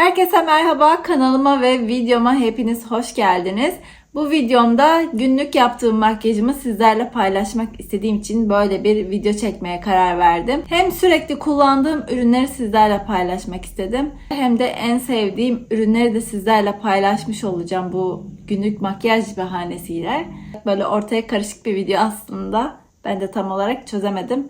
Herkese merhaba kanalıma ve videoma hepiniz hoş geldiniz. Bu videomda günlük yaptığım makyajımı sizlerle paylaşmak istediğim için böyle bir video çekmeye karar verdim. Hem sürekli kullandığım ürünleri sizlerle paylaşmak istedim. Hem de en sevdiğim ürünleri de sizlerle paylaşmış olacağım bu günlük makyaj bahanesiyle. Böyle ortaya karışık bir video aslında. Ben de tam olarak çözemedim.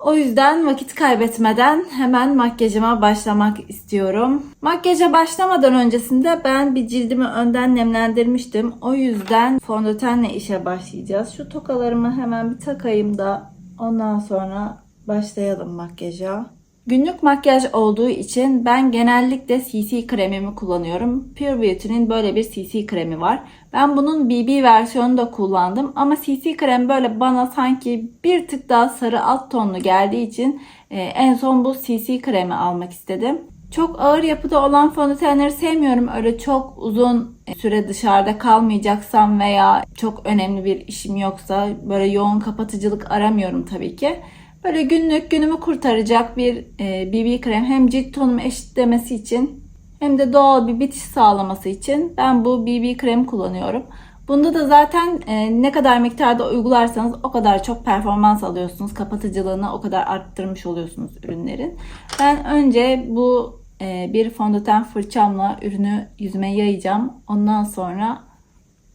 O yüzden vakit kaybetmeden hemen makyajıma başlamak istiyorum. Makyaja başlamadan öncesinde ben bir cildimi önden nemlendirmiştim. O yüzden fondötenle işe başlayacağız. Şu tokalarımı hemen bir takayım da ondan sonra başlayalım makyaja. Günlük makyaj olduğu için ben genellikle CC kremimi kullanıyorum. Pure Beauty'nin böyle bir CC kremi var. Ben bunun BB versiyonunu da kullandım ama CC krem böyle bana sanki bir tık daha sarı alt tonlu geldiği için e, en son bu CC kremi almak istedim. Çok ağır yapıda olan fondötenleri sevmiyorum. Öyle çok uzun süre dışarıda kalmayacaksam veya çok önemli bir işim yoksa böyle yoğun kapatıcılık aramıyorum tabii ki. Böyle günlük günümü kurtaracak bir e, BB krem hem cilt tonumu eşitlemesi için hem de doğal bir bitiş sağlaması için ben bu BB kremi kullanıyorum. Bunda da zaten e, ne kadar miktarda uygularsanız o kadar çok performans alıyorsunuz. Kapatıcılığını o kadar arttırmış oluyorsunuz ürünlerin. Ben önce bu e, bir fondöten fırçamla ürünü yüzüme yayacağım. Ondan sonra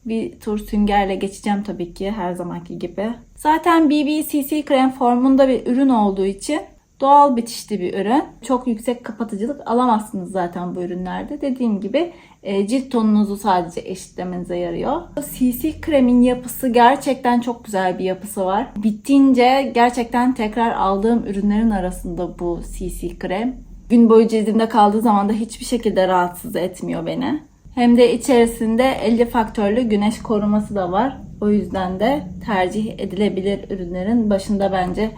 bir tur süngerle geçeceğim tabii ki her zamanki gibi. Zaten BBCC krem formunda bir ürün olduğu için doğal bitişli bir ürün. Çok yüksek kapatıcılık alamazsınız zaten bu ürünlerde. Dediğim gibi e, cilt tonunuzu sadece eşitlemenize yarıyor. CC kremin yapısı gerçekten çok güzel bir yapısı var. Bittiğince gerçekten tekrar aldığım ürünlerin arasında bu CC krem. Gün boyu cildimde kaldığı zaman da hiçbir şekilde rahatsız etmiyor beni. Hem de içerisinde 50 faktörlü güneş koruması da var. O yüzden de tercih edilebilir ürünlerin başında bence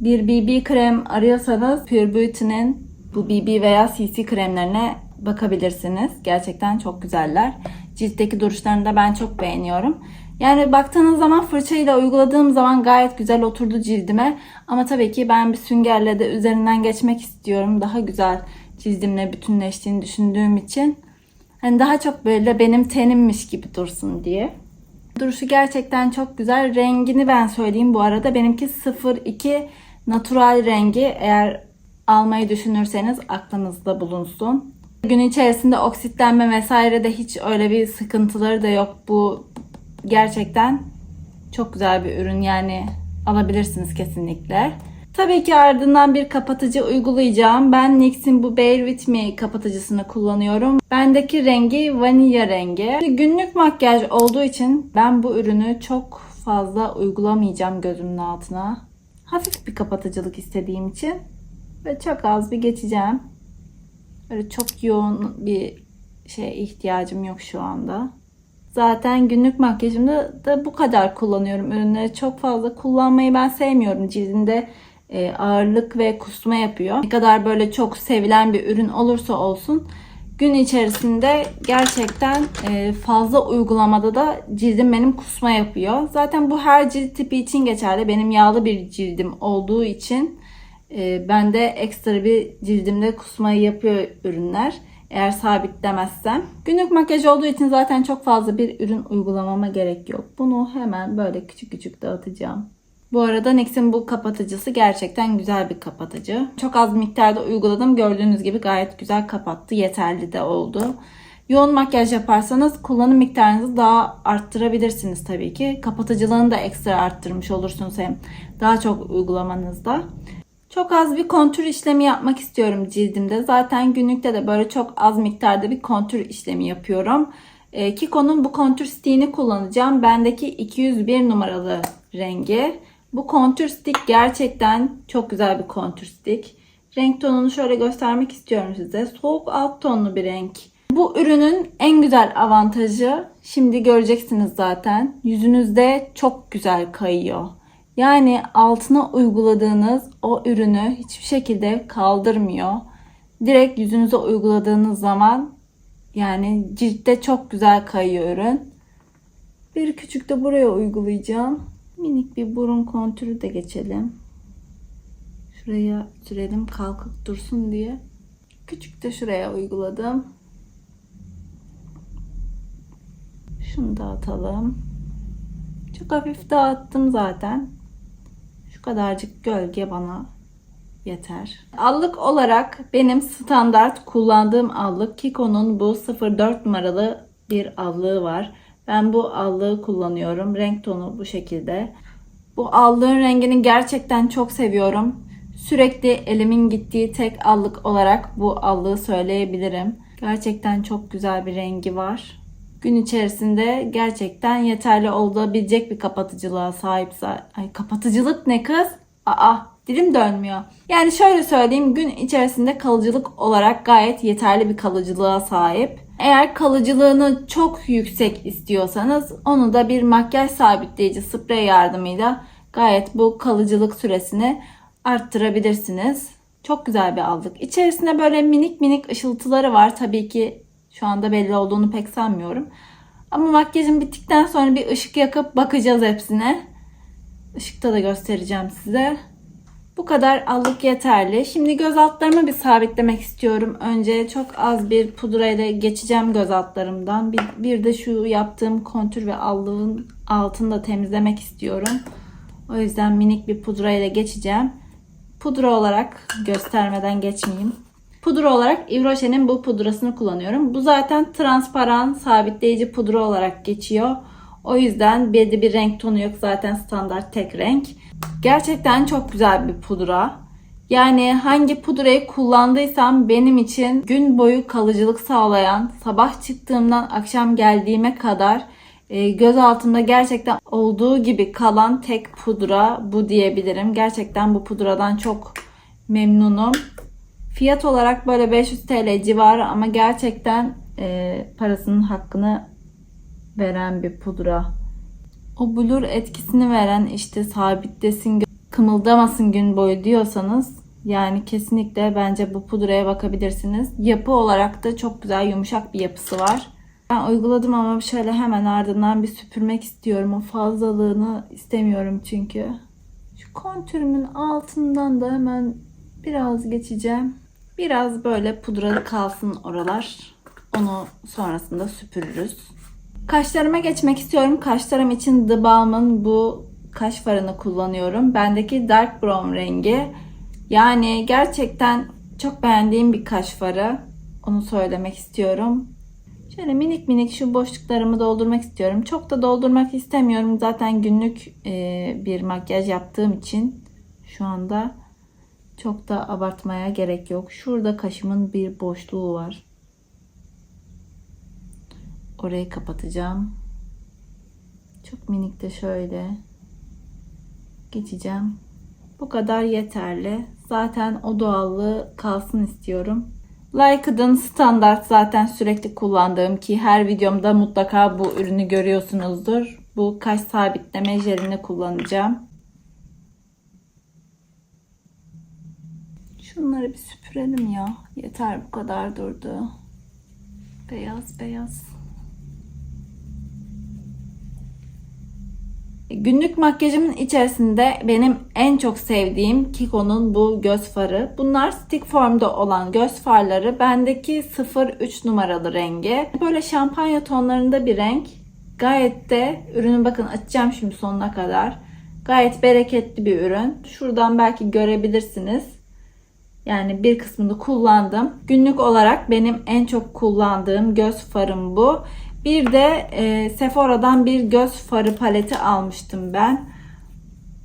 bir BB krem arıyorsanız Pure Beauty'nin bu BB veya CC kremlerine bakabilirsiniz. Gerçekten çok güzeller. Ciltteki duruşlarını da ben çok beğeniyorum. Yani baktığınız zaman fırçayla uyguladığım zaman gayet güzel oturdu cildime. Ama tabii ki ben bir süngerle de üzerinden geçmek istiyorum. Daha güzel cildimle bütünleştiğini düşündüğüm için. Hani daha çok böyle benim tenimmiş gibi dursun diye. Duruşu gerçekten çok güzel. Rengini ben söyleyeyim bu arada. Benimki 02 natural rengi. Eğer almayı düşünürseniz aklınızda bulunsun. Gün içerisinde oksitlenme vesaire de hiç öyle bir sıkıntıları da yok. Bu gerçekten çok güzel bir ürün. Yani alabilirsiniz kesinlikle. Tabii ki ardından bir kapatıcı uygulayacağım. Ben NYX'in bu Bear With Me kapatıcısını kullanıyorum. Bendeki rengi vanilya rengi. Günlük makyaj olduğu için ben bu ürünü çok fazla uygulamayacağım gözümün altına. Hafif bir kapatıcılık istediğim için ve çok az bir geçeceğim. Böyle çok yoğun bir şeye ihtiyacım yok şu anda. Zaten günlük makyajımda da bu kadar kullanıyorum ürünleri. Çok fazla kullanmayı ben sevmiyorum. Cildimde ağırlık ve kusma yapıyor. Ne kadar böyle çok sevilen bir ürün olursa olsun gün içerisinde gerçekten e, fazla uygulamada da cildim benim kusma yapıyor. Zaten bu her cilt tipi için geçerli. Benim yağlı bir cildim olduğu için e, bende ekstra bir cildimde kusmayı yapıyor ürünler. Eğer sabitlemezsem. Günlük makyaj olduğu için zaten çok fazla bir ürün uygulamama gerek yok. Bunu hemen böyle küçük küçük dağıtacağım. Bu arada NYX'in bu kapatıcısı gerçekten güzel bir kapatıcı. Çok az miktarda uyguladım. Gördüğünüz gibi gayet güzel kapattı. Yeterli de oldu. Yoğun makyaj yaparsanız kullanım miktarınızı daha arttırabilirsiniz tabii ki. Kapatıcılığını da ekstra arttırmış olursunuz hem daha çok uygulamanızda. Çok az bir kontür işlemi yapmak istiyorum cildimde. Zaten günlükte de böyle çok az miktarda bir kontür işlemi yapıyorum. E, Kiko'nun bu kontür stiğini kullanacağım. Bendeki 201 numaralı rengi. Bu kontür stick gerçekten çok güzel bir kontür stick. Renk tonunu şöyle göstermek istiyorum size. Soğuk alt tonlu bir renk. Bu ürünün en güzel avantajı şimdi göreceksiniz zaten. Yüzünüzde çok güzel kayıyor. Yani altına uyguladığınız o ürünü hiçbir şekilde kaldırmıyor. Direkt yüzünüze uyguladığınız zaman yani ciltte çok güzel kayıyor ürün. Bir küçük de buraya uygulayacağım. Minik bir burun kontürü de geçelim. Şuraya sürelim kalkıp dursun diye. Küçük de şuraya uyguladım. Şunu dağıtalım. Çok hafif dağıttım zaten. Şu kadarcık gölge bana yeter. Allık olarak benim standart kullandığım allık Kiko'nun bu 04 numaralı bir allığı var. Ben bu allığı kullanıyorum. Renk tonu bu şekilde. Bu allığın rengini gerçekten çok seviyorum. Sürekli elimin gittiği tek allık olarak bu allığı söyleyebilirim. Gerçekten çok güzel bir rengi var. Gün içerisinde gerçekten yeterli olabilecek bir kapatıcılığa sahip. Ay kapatıcılık ne kız? Aa dilim dönmüyor. Yani şöyle söyleyeyim gün içerisinde kalıcılık olarak gayet yeterli bir kalıcılığa sahip. Eğer kalıcılığını çok yüksek istiyorsanız onu da bir makyaj sabitleyici sprey yardımıyla gayet bu kalıcılık süresini arttırabilirsiniz. Çok güzel bir aldık. İçerisinde böyle minik minik ışıltıları var. Tabii ki şu anda belli olduğunu pek sanmıyorum. Ama makyajım bittikten sonra bir ışık yakıp bakacağız hepsine. Işıkta da göstereceğim size. Bu kadar allık yeterli. Şimdi göz altlarımı bir sabitlemek istiyorum. Önce çok az bir pudra ile geçeceğim göz altlarımdan. Bir, bir de şu yaptığım kontür ve allığın altını da temizlemek istiyorum. O yüzden minik bir pudra ile geçeceğim. Pudra olarak göstermeden geçmeyeyim. Pudra olarak Yves Rocher'in bu pudrasını kullanıyorum. Bu zaten transparan sabitleyici pudra olarak geçiyor. O yüzden de bir renk tonu yok. Zaten standart tek renk. Gerçekten çok güzel bir pudra. Yani hangi pudrayı kullandıysam benim için gün boyu kalıcılık sağlayan, sabah çıktığımdan akşam geldiğime kadar e, göz altımda gerçekten olduğu gibi kalan tek pudra bu diyebilirim. Gerçekten bu pudradan çok memnunum. Fiyat olarak böyle 500 TL civarı ama gerçekten e, parasının hakkını veren bir pudra. O blur etkisini veren işte sabitlesin, kımıldamasın gün boyu diyorsanız yani kesinlikle bence bu pudraya bakabilirsiniz. Yapı olarak da çok güzel yumuşak bir yapısı var. Ben uyguladım ama şöyle hemen ardından bir süpürmek istiyorum. O fazlalığını istemiyorum çünkü. Şu kontürümün altından da hemen biraz geçeceğim. Biraz böyle pudralı kalsın oralar. Onu sonrasında süpürürüz. Kaşlarıma geçmek istiyorum. Kaşlarım için The Balm'ın bu kaş farını kullanıyorum. Bendeki Dark Brown rengi. Yani gerçekten çok beğendiğim bir kaş farı. Onu söylemek istiyorum. Şöyle minik minik şu boşluklarımı doldurmak istiyorum. Çok da doldurmak istemiyorum. Zaten günlük e, bir makyaj yaptığım için şu anda çok da abartmaya gerek yok. Şurada kaşımın bir boşluğu var. Orayı kapatacağım. Çok minik de şöyle geçeceğim. Bu kadar yeterli. Zaten o doğallığı kalsın istiyorum. Lyca'nın standart zaten sürekli kullandığım ki her videomda mutlaka bu ürünü görüyorsunuzdur. Bu kaş sabitleme jelini kullanacağım. Şunları bir süpürelim ya. Yeter bu kadar durdu. Beyaz beyaz. Günlük makyajımın içerisinde benim en çok sevdiğim Kiko'nun bu göz farı. Bunlar stick formda olan göz farları. Bendeki 03 numaralı rengi. Böyle şampanya tonlarında bir renk. Gayet de ürünü bakın açacağım şimdi sonuna kadar. Gayet bereketli bir ürün. Şuradan belki görebilirsiniz. Yani bir kısmını kullandım. Günlük olarak benim en çok kullandığım göz farım bu. Bir de e, Sephora'dan bir göz farı paleti almıştım ben.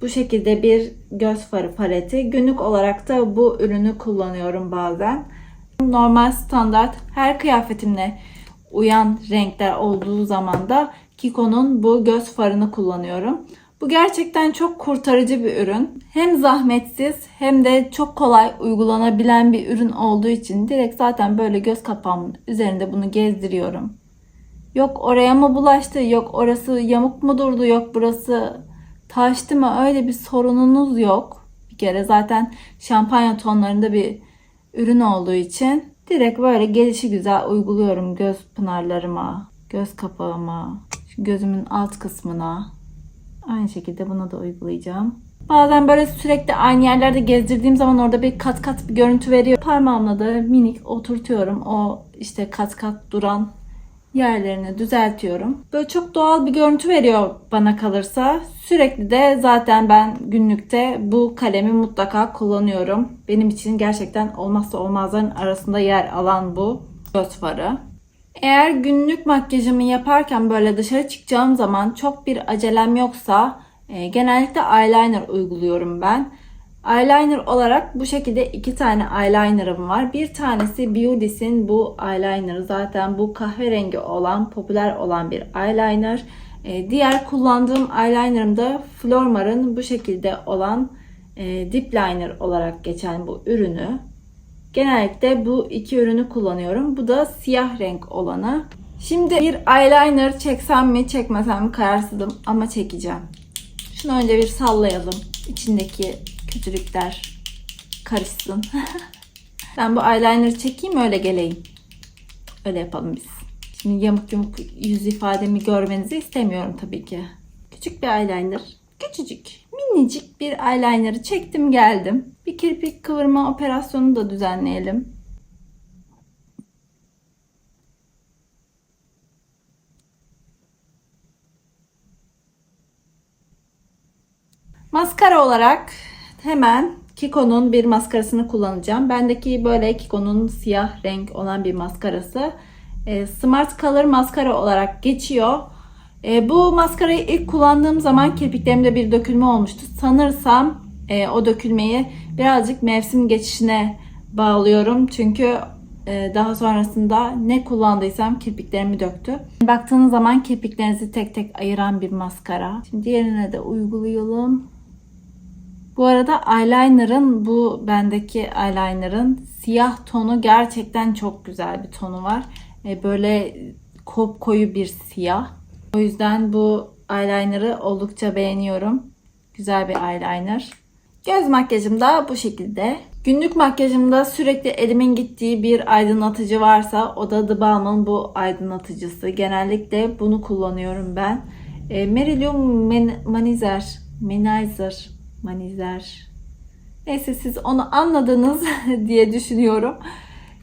Bu şekilde bir göz farı paleti. Günlük olarak da bu ürünü kullanıyorum bazen. Normal standart her kıyafetimle uyan renkler olduğu zaman da Kiko'nun bu göz farını kullanıyorum. Bu gerçekten çok kurtarıcı bir ürün. Hem zahmetsiz hem de çok kolay uygulanabilen bir ürün olduğu için direkt zaten böyle göz kapağımın üzerinde bunu gezdiriyorum. Yok oraya mı bulaştı, yok orası yamuk mu durdu, yok burası taştı mı öyle bir sorununuz yok. Bir kere zaten şampanya tonlarında bir ürün olduğu için direkt böyle gelişi güzel uyguluyorum göz pınarlarıma, göz kapağıma, gözümün alt kısmına. Aynı şekilde buna da uygulayacağım. Bazen böyle sürekli aynı yerlerde gezdirdiğim zaman orada bir kat kat bir görüntü veriyor. Parmağımla da minik oturtuyorum. O işte kat kat duran yerlerini düzeltiyorum. Böyle çok doğal bir görüntü veriyor bana kalırsa. Sürekli de zaten ben günlükte bu kalemi mutlaka kullanıyorum. Benim için gerçekten olmazsa olmazların arasında yer alan bu göz farı. Eğer günlük makyajımı yaparken böyle dışarı çıkacağım zaman çok bir acelem yoksa e, genellikle eyeliner uyguluyorum ben. Eyeliner olarak bu şekilde iki tane eyelinerım var. Bir tanesi Beauty's'in bu eyeliner. Zaten bu kahverengi olan, popüler olan bir eyeliner. E, diğer kullandığım eyelinerım da Flormar'ın bu şekilde olan e, dip liner olarak geçen bu ürünü. Genellikle bu iki ürünü kullanıyorum. Bu da siyah renk olanı. Şimdi bir eyeliner çeksem mi çekmesem mi kararsızım ama çekeceğim. Şunu önce bir sallayalım. İçindeki kötülükler karışsın. ben bu eyeliner'ı çekeyim öyle geleyim. Öyle yapalım biz. Şimdi yamuk yumuk yüz ifademi görmenizi istemiyorum tabii ki. Küçük bir eyeliner. Küçücük, minicik bir eyeliner'ı çektim geldim. Bir kirpik kıvırma operasyonu da düzenleyelim. Maskara olarak hemen Kiko'nun bir maskarasını kullanacağım. Bendeki böyle Kiko'nun siyah renk olan bir maskarası. E, Smart Color maskara olarak geçiyor. E, bu maskarayı ilk kullandığım zaman kirpiklerimde bir dökülme olmuştu. Sanırsam e, o dökülmeyi birazcık mevsim geçişine bağlıyorum. Çünkü daha sonrasında ne kullandıysam kirpiklerimi döktü. Baktığınız zaman kirpiklerinizi tek tek ayıran bir maskara. Şimdi diğerine de uygulayalım. Bu arada eyeliner'ın bu bendeki eyeliner'ın siyah tonu gerçekten çok güzel bir tonu var. E, böyle kop koyu bir siyah. O yüzden bu eyeliner'ı oldukça beğeniyorum. Güzel bir eyeliner. Göz makyajım da bu şekilde. Günlük makyajımda sürekli elimin gittiği bir aydınlatıcı varsa o da The Balm'ın bu aydınlatıcısı. Genellikle bunu kullanıyorum ben. E, Merilum Men- Manizer, Manizer, Manizer. Neyse siz onu anladınız diye düşünüyorum.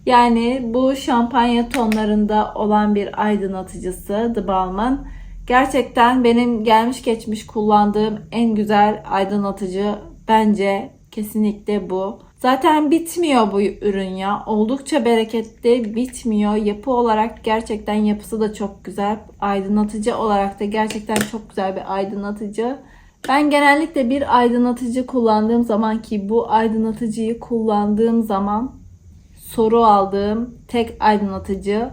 Yani bu şampanya tonlarında olan bir aydınlatıcısı The Balm'ın. Gerçekten benim gelmiş geçmiş kullandığım en güzel aydınlatıcı bence kesinlikle bu. Zaten bitmiyor bu ürün ya. Oldukça bereketli, bitmiyor. Yapı olarak gerçekten yapısı da çok güzel. Aydınlatıcı olarak da gerçekten çok güzel bir aydınlatıcı. Ben genellikle bir aydınlatıcı kullandığım zaman ki bu aydınlatıcıyı kullandığım zaman soru aldığım tek aydınlatıcı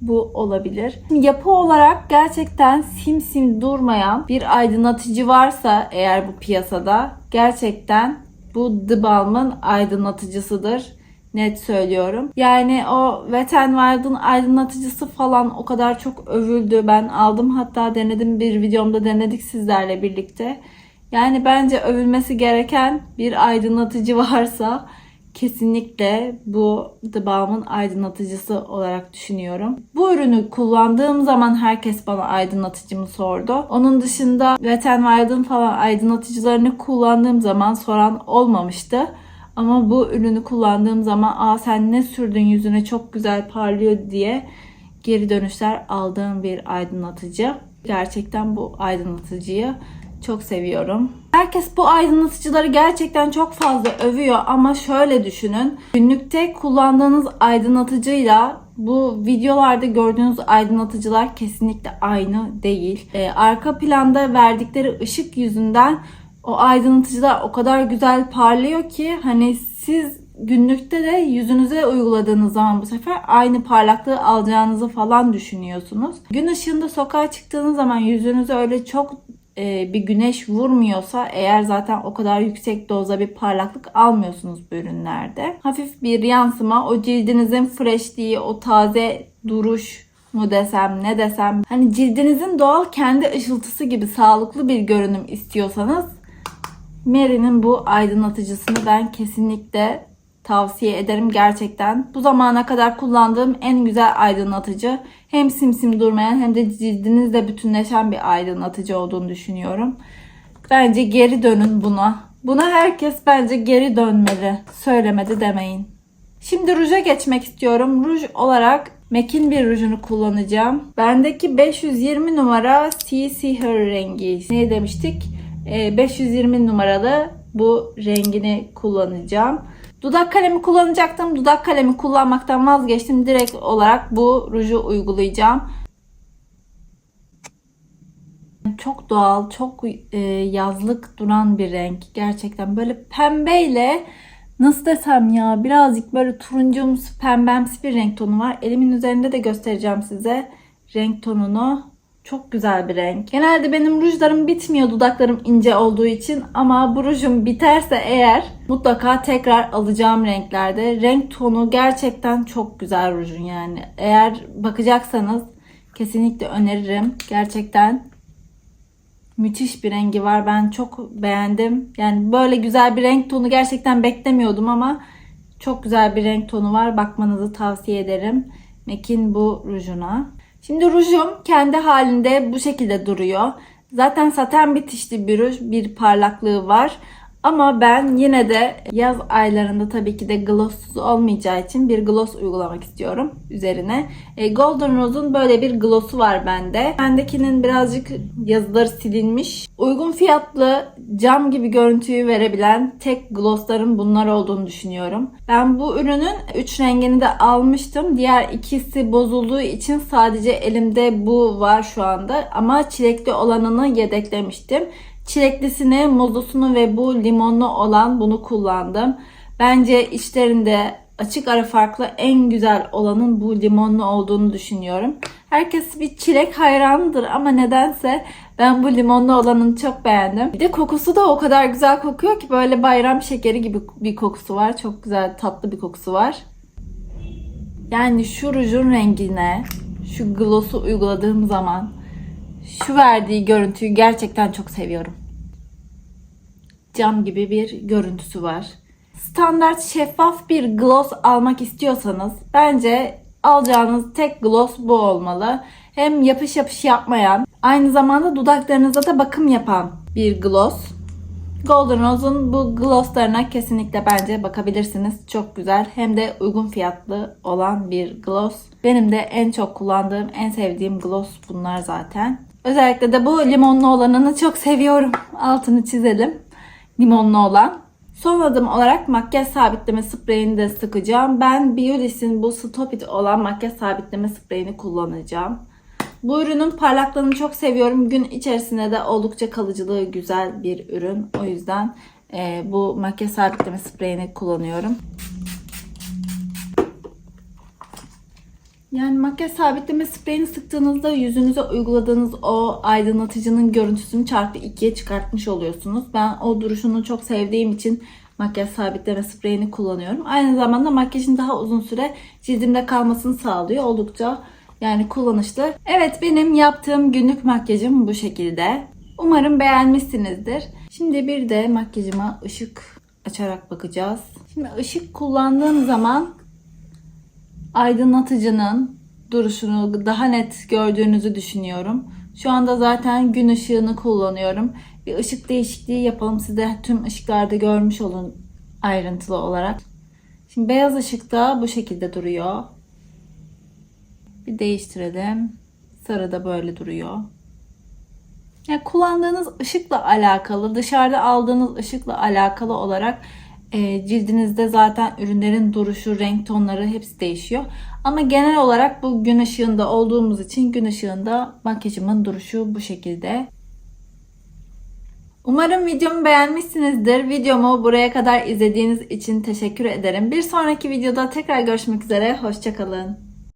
bu olabilir. Yapı olarak gerçekten simsim durmayan bir aydınlatıcı varsa eğer bu piyasada gerçekten bu The Balm'ın aydınlatıcısıdır. Net söylüyorum. Yani o Wet n Wild'ın aydınlatıcısı falan o kadar çok övüldü. Ben aldım hatta denedim bir videomda denedik sizlerle birlikte. Yani bence övülmesi gereken bir aydınlatıcı varsa kesinlikle bu The Balm'ın aydınlatıcısı olarak düşünüyorum. Bu ürünü kullandığım zaman herkes bana aydınlatıcımı sordu. Onun dışında Wet n Wild'ın falan aydınlatıcılarını kullandığım zaman soran olmamıştı. Ama bu ürünü kullandığım zaman aa sen ne sürdün yüzüne çok güzel parlıyor diye geri dönüşler aldığım bir aydınlatıcı. Gerçekten bu aydınlatıcıyı çok seviyorum. Herkes bu aydınlatıcıları gerçekten çok fazla övüyor ama şöyle düşünün. Günlükte kullandığınız aydınlatıcıyla bu videolarda gördüğünüz aydınlatıcılar kesinlikle aynı değil. Ee, arka planda verdikleri ışık yüzünden o aydınlatıcılar o kadar güzel parlıyor ki hani siz günlükte de yüzünüze uyguladığınız zaman bu sefer aynı parlaklığı alacağınızı falan düşünüyorsunuz. Gün ışığında sokağa çıktığınız zaman yüzünüze öyle çok e, bir güneş vurmuyorsa eğer zaten o kadar yüksek dozda bir parlaklık almıyorsunuz bu ürünlerde. Hafif bir yansıma o cildinizin freshliği, o taze duruş mu desem ne desem hani cildinizin doğal kendi ışıltısı gibi sağlıklı bir görünüm istiyorsanız Mary'nin bu aydınlatıcısını ben kesinlikle tavsiye ederim gerçekten. Bu zamana kadar kullandığım en güzel aydınlatıcı. Hem simsim durmayan hem de cildinizle bütünleşen bir aydınlatıcı olduğunu düşünüyorum. Bence geri dönün buna. Buna herkes bence geri dönmeli. Söylemedi demeyin. Şimdi ruja geçmek istiyorum. Ruj olarak MAC'in bir rujunu kullanacağım. Bendeki 520 numara CC Her rengi. Ne demiştik? Ee, 520 numaralı bu rengini kullanacağım. Dudak kalemi kullanacaktım. Dudak kalemi kullanmaktan vazgeçtim. Direkt olarak bu ruju uygulayacağım. Çok doğal, çok e, yazlık duran bir renk. Gerçekten böyle pembeyle nasıl desem ya birazcık böyle turuncumsu pembemsi bir renk tonu var. Elimin üzerinde de göstereceğim size renk tonunu. Çok güzel bir renk. Genelde benim rujlarım bitmiyor dudaklarım ince olduğu için ama bu rujum biterse eğer mutlaka tekrar alacağım renklerde. Renk tonu gerçekten çok güzel rujun yani. Eğer bakacaksanız kesinlikle öneririm. Gerçekten müthiş bir rengi var. Ben çok beğendim. Yani böyle güzel bir renk tonu gerçekten beklemiyordum ama çok güzel bir renk tonu var. Bakmanızı tavsiye ederim. MAC'in bu rujuna. Şimdi rujum kendi halinde bu şekilde duruyor. Zaten saten bitişli bir ruj, bir parlaklığı var. Ama ben yine de yaz aylarında tabii ki de glosssuz olmayacağı için bir gloss uygulamak istiyorum üzerine. E, Golden Rose'un böyle bir glossu var bende. Bendekinin birazcık yazıları silinmiş. Uygun fiyatlı cam gibi görüntüyü verebilen tek glossların bunlar olduğunu düşünüyorum. Ben bu ürünün 3 rengini de almıştım. Diğer ikisi bozulduğu için sadece elimde bu var şu anda. Ama çilekli olanını yedeklemiştim. Çileklisini, muzlusunu ve bu limonlu olan bunu kullandım. Bence içlerinde açık ara farklı en güzel olanın bu limonlu olduğunu düşünüyorum. Herkes bir çilek hayranıdır ama nedense ben bu limonlu olanını çok beğendim. Bir de kokusu da o kadar güzel kokuyor ki böyle bayram şekeri gibi bir kokusu var. Çok güzel tatlı bir kokusu var. Yani şu rujun rengine şu gloss'u uyguladığım zaman şu verdiği görüntüyü gerçekten çok seviyorum. Cam gibi bir görüntüsü var. Standart şeffaf bir gloss almak istiyorsanız bence alacağınız tek gloss bu olmalı. Hem yapış yapış yapmayan, aynı zamanda dudaklarınıza da bakım yapan bir gloss. Golden Rose'un bu glosslarına kesinlikle bence bakabilirsiniz. Çok güzel hem de uygun fiyatlı olan bir gloss. Benim de en çok kullandığım, en sevdiğim gloss bunlar zaten. Özellikle de bu limonlu olanını çok seviyorum. Altını çizelim. Limonlu olan. Son adım olarak makyaj sabitleme spreyini de sıkacağım. Ben Biolis'in bu Stop It olan makyaj sabitleme spreyini kullanacağım. Bu ürünün parlaklığını çok seviyorum. Gün içerisinde de oldukça kalıcılığı güzel bir ürün. O yüzden e, bu makyaj sabitleme spreyini kullanıyorum. Yani makyaj sabitleme spreyini sıktığınızda yüzünüze uyguladığınız o aydınlatıcının görüntüsünü çarpı ikiye çıkartmış oluyorsunuz. Ben o duruşunu çok sevdiğim için makyaj sabitleme spreyini kullanıyorum. Aynı zamanda makyajın daha uzun süre cildimde kalmasını sağlıyor. Oldukça yani kullanışlı. Evet benim yaptığım günlük makyajım bu şekilde. Umarım beğenmişsinizdir. Şimdi bir de makyajıma ışık açarak bakacağız. Şimdi ışık kullandığım zaman aydınlatıcının duruşunu daha net gördüğünüzü düşünüyorum. Şu anda zaten gün ışığını kullanıyorum. Bir ışık değişikliği yapalım. Siz de tüm ışıklarda görmüş olun ayrıntılı olarak. Şimdi beyaz ışıkta bu şekilde duruyor. Bir değiştirelim. Sarı da böyle duruyor. Yani kullandığınız ışıkla alakalı, dışarıda aldığınız ışıkla alakalı olarak cildinizde zaten ürünlerin duruşu, renk tonları hepsi değişiyor. Ama genel olarak bu gün ışığında olduğumuz için gün ışığında makyajımın duruşu bu şekilde. Umarım videomu beğenmişsinizdir. Videomu buraya kadar izlediğiniz için teşekkür ederim. Bir sonraki videoda tekrar görüşmek üzere. Hoşçakalın.